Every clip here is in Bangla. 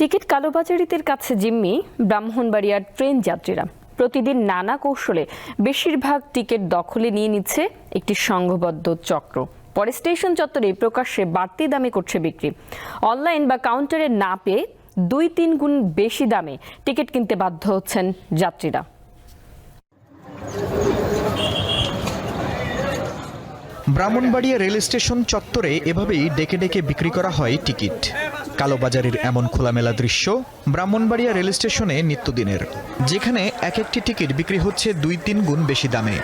টিকিট কালোবাজারিদের কাছে জিম্মি ব্রাহ্মণবাড়িয়ার ট্রেন যাত্রীরা। প্রতিদিন নানা কৌশলে বেশিরভাগ টিকিট দখলে নিয়ে নিচ্ছে একটি সংঘবদ্ধ চক্র। পরে স্টেশন চত্বরে প্রকাশ্যে বাড়তি দামে করছে বিক্রি। অনলাইন বা কাউন্টারে না পেয়ে দুই তিন গুণ বেশি দামে টিকিট কিনতে বাধ্য হচ্ছেন যাত্রীরা। ব্রাহ্মণবাড়িয়া রেল স্টেশন চত্বরে এভাবেই ডেকে ডেকে বিক্রি করা হয় টিকিট। কালোবাজারের এমন খোলামেলা দৃশ্য ব্রাহ্মণবাড়িয়া রেল স্টেশনে নিত্যদিনের, যেখানে এক একটি টিকিট বিক্রি হচ্ছে দুই তিন গুণ বেশি দামে।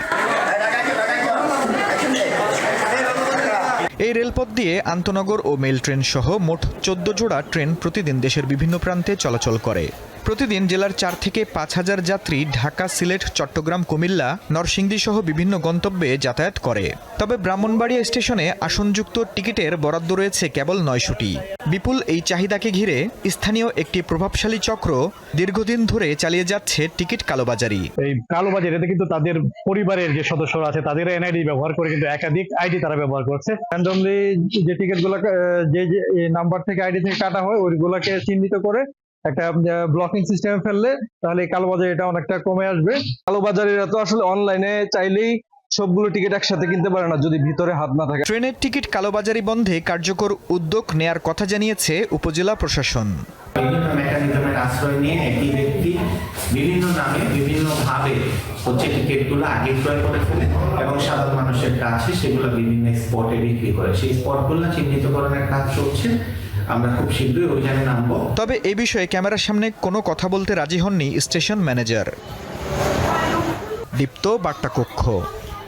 এই রেলপথ দিয়ে আন্তনগর ও মেল ট্রেন সহ মোট চোদ্দ জোড়া ট্রেন প্রতিদিন দেশের বিভিন্ন প্রান্তে চলাচল করে। প্রতিদিন জেলার চার থেকে পাঁচ হাজার যাত্রী ঢাকা, সিলেট, চট্টগ্রাম, কুমিল্লা, নরসিংদী সহ বিভিন্ন গন্তব্যে যাতায়াত করে। তবে ব্রাহ্মণবাড়িয়া স্টেশনে আসনযুক্ত টিকিটের বরাদ্দ রয়েছে কেবল নয়শোটি। বিপুল এই চাহিদাকে ঘিরে স্থানীয় একটি প্রভাবশালী চক্র দীর্ঘদিন ধরে চালিয়ে যাচ্ছে টিকিট কালোবাজারি। এই কালোবাজার, এতে কিন্তু তাদের পরিবারের যে সদস্যরা আছে, তাদের এনআইডি ব্যবহার করে কিন্তু একাধিক আইডি তারা ব্যবহার করছে। র্যান্ডমলি যে টিকিটগুলো যে যে নাম্বার থেকে আইডি থেকে কাটা হয়, ওইগুলোকে চিহ্নিত করে একটা ব্লকিং সিস্টেমে ফেললে তাহলে এই কালোবাজার এটা অনেকটা কমে আসবে। কালোবাজারিরা তো আসলে অনলাইনে চাইলেই সবগুলো টিকিট একসাথে কিনতে পারে না যদি ভিতরে হাত না থাকে। ট্রেনের টিকিট কালোবাজারি বন্ধে কার্যকর উদ্যোগ নেয়ার কথা জানিয়েছে উপজেলা প্রশাসন। বিভিন্ন মেকানিজমের আশ্রয় নিয়ে একই ব্যক্তি বিভিন্ন নামে বিভিন্ন ভাবে হচ্ছে টিকিটগুলো আগে ক্রয় করে ফেলে এবং সাধারণ মানুষের কাছে সেগুলো বিভিন্ন স্পটে বিক্রি করে। সেই স্পটগুলো চিহ্নিতকরণের কাজ চলছে। আমরা খুব শীঘ্রই অভিযানে নামব। তবে এ বিষয়ে ক্যামেরার সামনে কোনো কথা বলতে রাজি হননি স্টেশন ম্যানেজার। দীপ্ত বার্তা কক্ষ